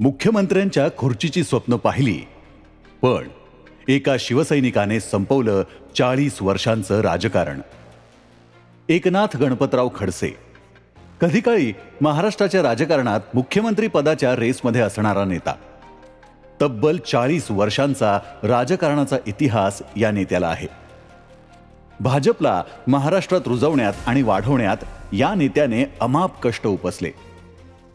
मुख्यमंत्र्यांच्या खुर्चीची स्वप्न पाहिली. पण एका शिवसैनिकाने संपवलं चाळीस वर्षांचं राजकारण. एकनाथ गणपतराव खडसे. कधी काळी महाराष्ट्राच्या राजकारणात मुख्यमंत्री पदाच्या रेसमध्ये असणारा नेता. तब्बल चाळीस वर्षांचा राजकारणाचा इतिहास या नेत्याला आहे. भाजपला महाराष्ट्रात रुजवण्यात आणि वाढवण्यात या नेत्याने अमाप कष्ट उपसले.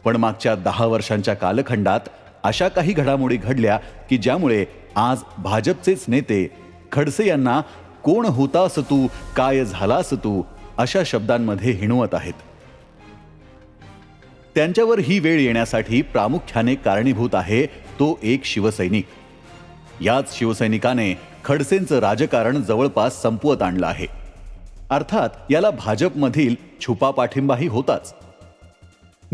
पण मागच्या दहा वर्षांच्या कालखंडात अशा काही घडामोडी घडल्या की ज्यामुळे आज भाजपचेच नेते खडसे यांना कोण होतास तू काय झालास तू अशा शब्दांमध्ये हिणवत आहेत. त्यांच्यावर ही वेळ येण्यासाठी प्रामुख्याने कारणीभूत आहे तो एक शिवसैनिक. याच शिवसैनिकाने खडसेंचं राजकारण जवळपास संपवत आणलं आहे. अर्थात याला भाजपमधील छुपा पाठिंबाही होताच.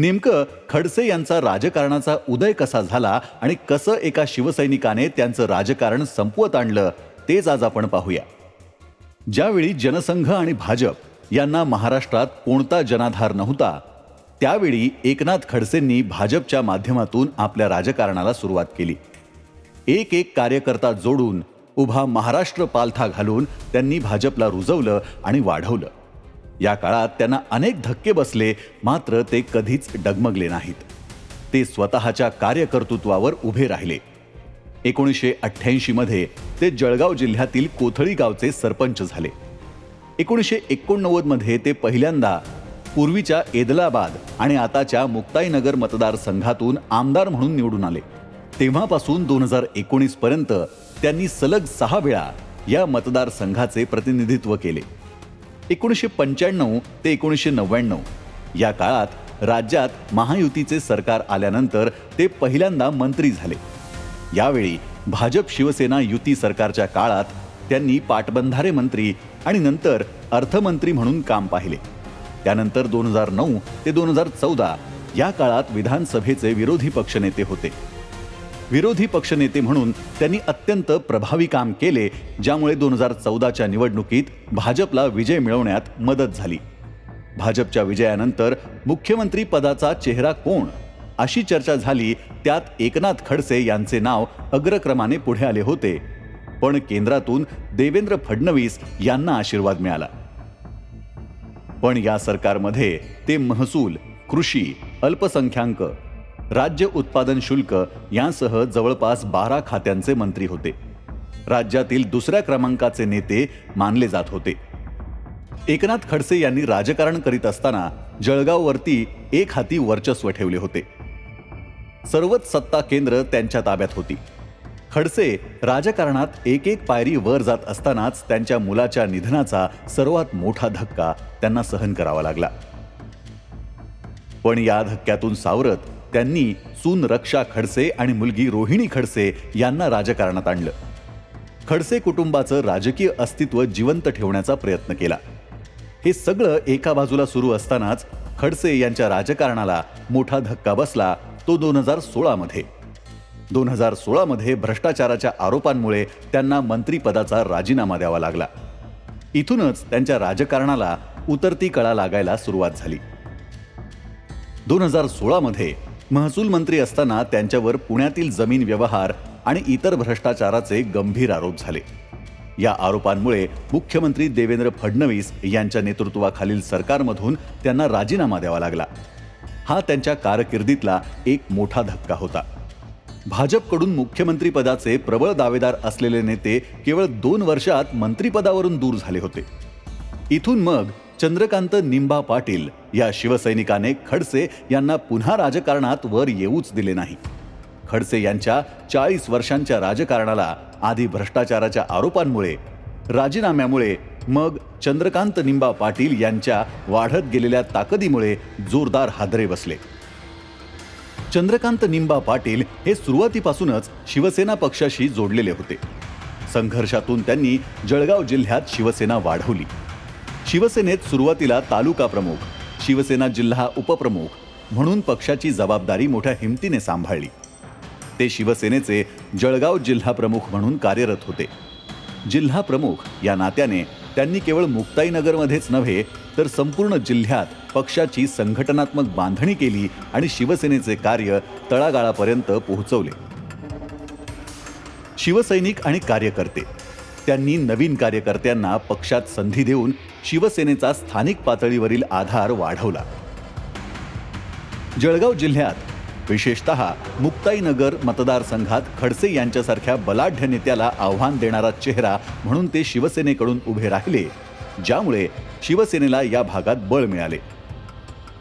नेमकं खडसे यांचा राजकारणाचा उदय कसा झाला आणि कसं एका शिवसैनिकाने त्यांचं राजकारण संपवत आणलं तेच आज आपण पाहूया. ज्यावेळी जनसंघ आणि भाजप यांना महाराष्ट्रात कोणता जनाधार नव्हता त्यावेळी एकनाथ खडसेंनी भाजपच्या माध्यमातून आपल्या राजकारणाला सुरुवात केली. एक एक कार्यकर्ता जोडून उभा महाराष्ट्र पालथा घालून त्यांनी भाजपला रुजवलं आणि वाढवलं. या काळात त्यांना अनेक धक्के बसले मात्र ते कधीच डगमगले नाहीत. ते स्वतःच्या कार्यकर्तृत्वावर उभे राहिले. एकोणीसशे अठ्ठ्याऐंशीमध्ये ते जळगाव जिल्ह्यातील कोथळी गावचे सरपंच झाले. एकोणीसशे एकोणनव्वदमध्ये ते पहिल्यांदा पूर्वीच्या एदलाबाद आणि आताच्या मुक्ताईनगर मतदारसंघातून आमदार म्हणून निवडून आले. तेव्हापासून दोन हजार एकोणीसपर्यंत त्यांनी सलग सहा वेळा या मतदारसंघाचे प्रतिनिधित्व केले. एकोणीसशे पंच्याण्णव ते एकोणीसशे नव्याण्णव. या काळात राज्यात महायुतीचे सरकार आल्यानंतर ते पहिल्यांदा मंत्री झाले. यावेळी भाजप शिवसेना युती सरकारच्या काळात त्यांनी पाटबंधारे मंत्री आणि नंतर अर्थमंत्री म्हणून काम पाहिले. त्यानंतर दोन हजार नऊ ते दोन हजार चौदा या काळात विधानसभेचे विरोधी पक्षनेते होते. विरोधी पक्षनेते म्हणून त्यांनी अत्यंत प्रभावी काम केले ज्यामुळे दोन हजार चौदाच्या निवडणुकीत भाजपला विजय मिळवण्यात मदत झाली. भाजपच्या विजयानंतर मुख्यमंत्री पदाचा चेहरा कोण? अशी चर्चा झाली त्यात एकनाथ खडसे यांचे नाव अग्रक्रमाने पुढे आले होते. पण केंद्रातून देवेंद्र फडणवीस यांना आशीर्वाद मिळाला. पण या सरकारमध्ये ते महसूल कृषी अल्पसंख्याक राज्य उत्पादन शुल्क यांसह जवळपास बारा खात्यांचे मंत्री होते. राज्यातील दुसऱ्या क्रमांकाचे नेते मानले जात होते. एकनाथ खडसे यांनी राजकारण करीत असताना जळगाववरती एक हाती वर्चस्व ठेवले होते. सर्वच सत्ता केंद्र त्यांच्या ताब्यात होती. खडसे राजकारणात एक एक पायरी वर जात असतानाच त्यांच्या मुलाच्या निधनाचा सर्वात मोठा धक्का त्यांना सहन करावा लागला. पण या धक्क्यातून सावरत त्यांनी सून रक्षा खडसे आणि मुलगी रोहिणी खडसे यांना राजकारणात आणलं. खडसे कुटुंबाचं राजकीय अस्तित्व जिवंत ठेवण्याचा प्रयत्न केला. हे सगळं एका बाजूला सुरू असतानाच खडसे यांच्या राजकारणाला मोठा धक्का बसला तो दोन हजार सोळामध्ये दोन हजार सोळामध्ये भ्रष्टाचाराच्या आरोपांमुळे त्यांना मंत्रीपदाचा राजीनामा द्यावा लागला. इथूनच त्यांच्या राजकारणाला उतरती कळा लागायला सुरुवात झाली. दोन हजार सोळामध्ये महसूल मंत्री असताना त्यांच्यावर पुण्यातील जमीन व्यवहार आणि इतर भ्रष्टाचाराचे गंभीर आरोप झाले. या आरोपांमुळे मुख्यमंत्री देवेंद्र फडणवीस यांच्या नेतृत्वाखालील सरकारमधून त्यांना राजीनामा द्यावा लागला. हा त्यांच्या कारकिर्दीतला एक मोठा धक्का होता. भाजपकडून मुख्यमंत्रीपदाचे प्रबळ दावेदार असलेले नेते केवळ दोन वर्षात मंत्रिपदावरून दूर झाले होते. इथून मग चंद्रकांत निंबा पाटील या शिवसैनिकाने खडसे यांना पुन्हा राजकारणात वर येऊच दिले नाही. खडसे यांच्या चाळीस वर्षांच्या राजकारणाला आधी भ्रष्टाचाराच्या आरोपांमुळे राजीनाम्यामुळे मग चंद्रकांत निंबा पाटील यांच्या वाढत गेलेल्या ताकदीमुळे जोरदार हादरे बसले. चंद्रकांत निंबा पाटील हे सुरुवातीपासूनच शिवसेना पक्षाशी जोडलेले होते. संघर्षातून त्यांनी जळगाव जिल्ह्यात शिवसेना वाढवली. शिवसेनेत सुरुवातीला तालुका प्रमुख शिवसेना जिल्हा उपप्रमुख म्हणून पक्षाची जबाबदारी मोठ्या हिमतीने सांभाळली. ते शिवसेनेचे जळगाव जिल्हा प्रमुख म्हणून कार्यरत होते. जिल्हा प्रमुख या नात्याने त्यांनी केवळ मुक्ताईनगरमध्येच नव्हे तर संपूर्ण जिल्ह्यात पक्षाची संघटनात्मक बांधणी केली आणि शिवसेनेचे कार्य तळागाळापर्यंत पोहोचवले. शिवसैनिक आणि कार्यकर्ते त्यांनी नवीन कार्यकर्त्यांना पक्षात संधी देऊन शिवसेनेचा स्थानिक पातळीवरील आधार वाढवला. जळगाव जिल्ह्यात विशेषतः मुक्ताईनगर मतदारसंघात खडसे यांच्यासारख्या बलाढ्य नेत्याला आव्हान देणारा चेहरा म्हणून ते शिवसेनेकडून उभे राहिले ज्यामुळे शिवसेनेला या भागात बळ मिळाले.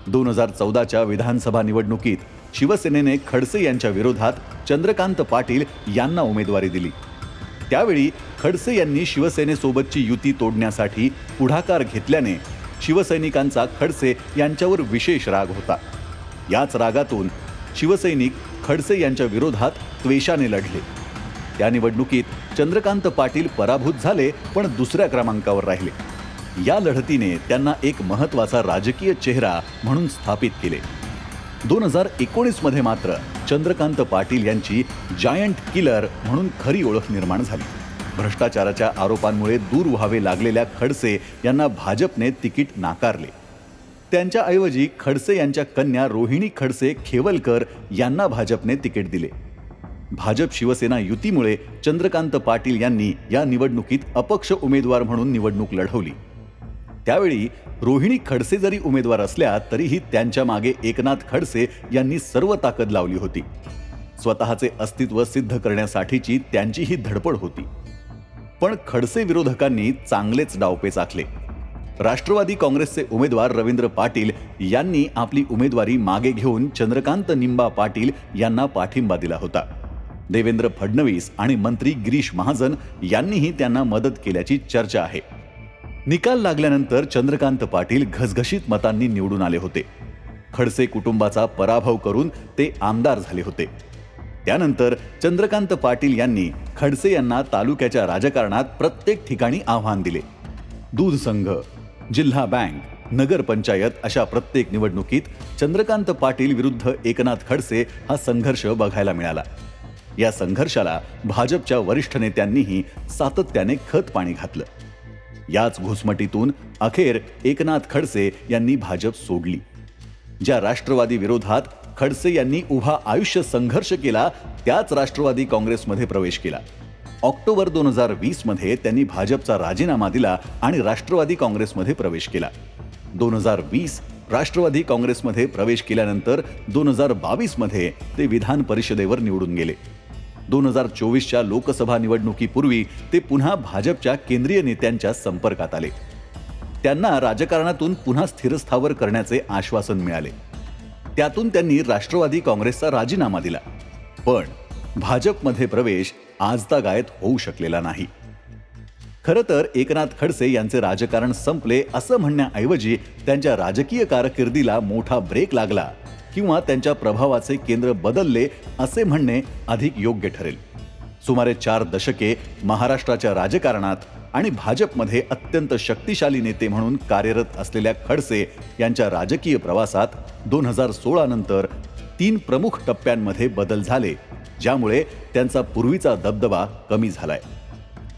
दोन हजार चौदाच्या विधानसभा निवडणुकीत शिवसेनेने खडसे यांच्या विरोधात चंद्रकांत पाटील यांना उमेदवारी दिली. त्यावेळी खडसे यांनी शिवसेनेसोबतची युती तोडण्यासाठी पुढाकार घेतल्याने शिवसैनिकांचा खडसे यांच्यावर विशेष राग होता. याच रागातून शिवसैनिक खडसे यांच्या विरोधात त्वेषाने लढले. त्या निवडणुकीत चंद्रकांत पाटील पराभूत झाले पण दुसऱ्या क्रमांकावर राहिले. या लढतीने त्यांना एक महत्त्वाचा राजकीय चेहरा म्हणून स्थापित केले. दोन हजार एकोणीसमध्ये मात्र चंद्रकांत पाटील यांची जायंट किलर म्हणून खरी ओळख निर्माण झाली. भ्रष्टाचाराच्या आरोपांमुळे दूर व्हावे लागलेल्या खडसे यांना भाजपने तिकीट नाकारले. त्यांच्याऐवजी खडसे यांच्या कन्या रोहिणी खडसे खेवलकर यांना भाजपने तिकीट दिले. भाजप शिवसेना युतीमुळे चंद्रकांत पाटील यांनी या निवडणुकीत अपक्ष उमेदवार म्हणून निवडणूक लढवली. त्यावेळी रोहिणी खडसे जरी उमेदवार असल्या तरीही त्यांच्या मागे एकनाथ खडसे यांनी सर्व ताकद लावली होती. स्वतःचे अस्तित्व सिद्ध करण्यासाठीची त्यांची ही धडपड होती. पण खडसे विरोधकांनी चांगलेच डावपेच आखले राष्ट्रवादी काँग्रेसचे उमेदवार रवींद्र पाटील यांनी आपली उमेदवारी मागे घेऊन चंद्रकांत निंबा पाटील यांना पाठिंबा दिला होता. देवेंद्र फडणवीस आणि मंत्री गिरीश महाजन यांनीही त्यांना मदत केल्याची चर्चा आहे. निकाल लागल्यानंतर चंद्रकांत पाटील घसघशीत मतांनी निवडून आले होते. खडसे कुटुंबाचा पराभव करून ते आमदार झाले होते. त्यानंतर चंद्रकांत पाटील यांनी खडसे यांना तालुक्याच्या राजकारणात प्रत्येक ठिकाणी आव्हान दिले. दूध संघ जिल्हा बँक नगरपंचायत अशा प्रत्येक निवडणुकीत चंद्रकांत पाटील विरुद्ध एकनाथ खडसे हा संघर्ष बघायला मिळाला. या संघर्षाला भाजपच्या वरिष्ठ नेत्यांनीही सातत्याने खत पाणी घातलं. याच घुसमटीतून अखेर एकनाथ खडसे यांनी भाजप सोडली. ज्या राष्ट्रवादी विरोधात खडसे यांनी उभा आयुष्य संघर्ष केला त्याच राष्ट्रवादी काँग्रेसमध्ये प्रवेश केला. ऑक्टोबर दोन हजार वीसमध्ये त्यांनी भाजपचा राजीनामा दिला आणि राष्ट्रवादी काँग्रेसमध्ये प्रवेश केला. दोन हजार वीस राष्ट्रवादी काँग्रेसमध्ये प्रवेश केल्यानंतर दोन हजार बावीसमध्ये ते विधान परिषदेवर निवडून गेले. दोन हजार चोवीसच्या लोकसभा निवडणुकीपूर्वी ते पुन्हा भाजपच्या केंद्रीय नेत्यांच्या संपर्कात आले. त्यांना राजकारणातून पुन्हा स्थिरस्थावर करण्याचे आश्वासन मिळाले. त्यातून त्यांनी राष्ट्रवादी काँग्रेसचा राजीनामा दिला. पण भाजपमध्ये प्रवेश आजता गायत होऊ शकलेला नाही. खरं तर एकनाथ खडसे यांचे राजकारण संपले असं म्हणण्याऐवजी त्यांच्या राजकीय कारकिर्दीला मोठा ब्रेक लागला. किंवा त्यांच्या प्रभावाचे केंद्र बदलले असे म्हणणे अधिक योग्य ठरेल. सुमारे चार दशके महाराष्ट्राच्या राजकारणात आणि भाजपमध्ये अत्यंत शक्तिशाली नेते म्हणून कार्यरत असलेल्या खडसे यांच्या राजकीय प्रवासात दोन हजार सोळा नंतर तीन प्रमुख टप्प्यांमध्ये बदल झाले ज्यामुळे त्यांचा पूर्वीचा दबदबा कमी झालाय.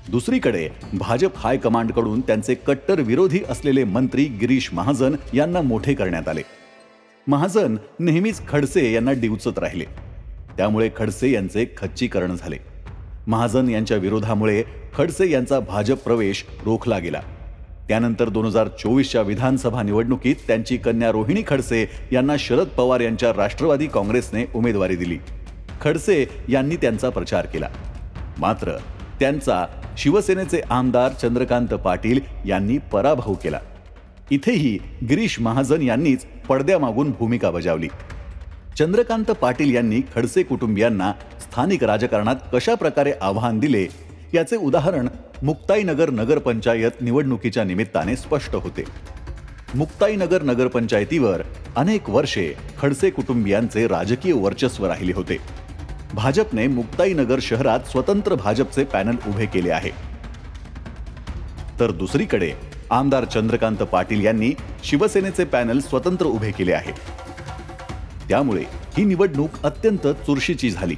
दुसरीकडे भाजप हायकमांडकडून त्यांचे कट्टर विरोधी असलेले मंत्री गिरीश महाजन यांना मोठे करण्यात आले. महाजन नेहमीच खडसे यांना डिवचत राहिले. त्यामुळे खडसे यांचे खच्चीकरण झाले. महाजन यांच्या विरोधामुळे खडसे यांचा भाजप प्रवेश रोखला गेला. त्यानंतर दोन हजार चोवीसच्या विधानसभा निवडणुकीत त्यांची कन्या रोहिणी खडसे यांना शरद पवार यांच्या राष्ट्रवादी काँग्रेसने उमेदवारी दिली. खडसे यांनी त्यांचा प्रचार केला. मात्र त्यांचा शिवसेनेचे आमदार चंद्रकांत पाटील यांनी पराभव केला. इथेही गिरीश महाजन यांनीच पडद्यामागून भूमिका बजावली. चंद्रकांत पाटील यांनी खडसे कुटुंबियांना स्थानिक राजकारणात कशा प्रकारे आव्हान दिले याचे उदाहरण मुक्ताईनगर नगरपंचायत निवडणुकीच्या निमित्ताने स्पष्ट होते. मुक्ताईनगर नगरपंचायतीवर अनेक वर्षे खडसे कुटुंबियांचे राजकीय वर्चस्व राहिले होते. भाजपने मुक्ताईनगर शहरात स्वतंत्र भाजपचे पॅनल उभे केले आहे. तर दुसरीकडे आमदार चंद्रकांत पाटील यांनी शिवसेनेचे पॅनल स्वतंत्र उभे केले आहे त्यामुळे ही निवडणूक अत्यंत चुरशीची झाली.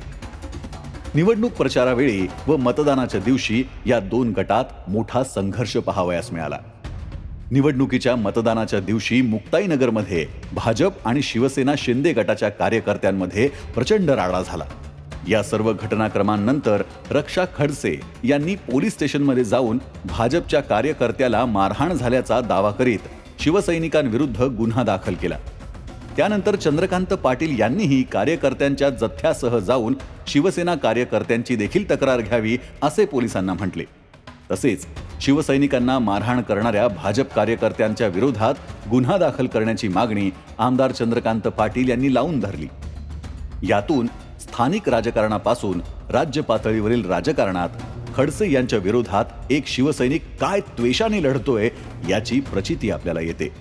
निवडणूक प्रचारावेळी व मतदानाच्या दिवशी या दोन गटात मोठा संघर्ष पाहावयास मिळाला. निवडणुकीच्या मतदानाच्या दिवशी मुक्ताईनगरमध्ये भाजप आणि शिवसेना शिंदे गटाच्या कार्यकर्त्यांमध्ये प्रचंड राडा झाला. या सर्व घटनाक्रमांनंतर रक्षा खडसे यांनी पोलीस स्टेशनमध्ये जाऊन भाजपच्या कार्यकर्त्याला मारहाण झाल्याचा दावा करीत शिवसैनिकांविरुद्ध गुन्हा दाखल केला. त्यानंतर चंद्रकांत पाटील यांनीही कार्यकर्त्यांच्या जथ्यासह जाऊन शिवसेना कार्यकर्त्यांची देखील तक्रार घ्यावी असे पोलिसांना म्हटले. तसेच शिवसैनिकांना मारहाण करणाऱ्या भाजप कार्यकर्त्यांच्या विरोधात गुन्हा दाखल करण्याची मागणी आमदार चंद्रकांत पाटील यांनी लावून धरली. यातून स्थानिक राजकारणापासून राज्य पातळीवरील राजकारणात खडसे यांच्या विरोधात एक शिवसैनिक काय त्वेषाने लढतोय याची प्रचिती आपल्याला येते.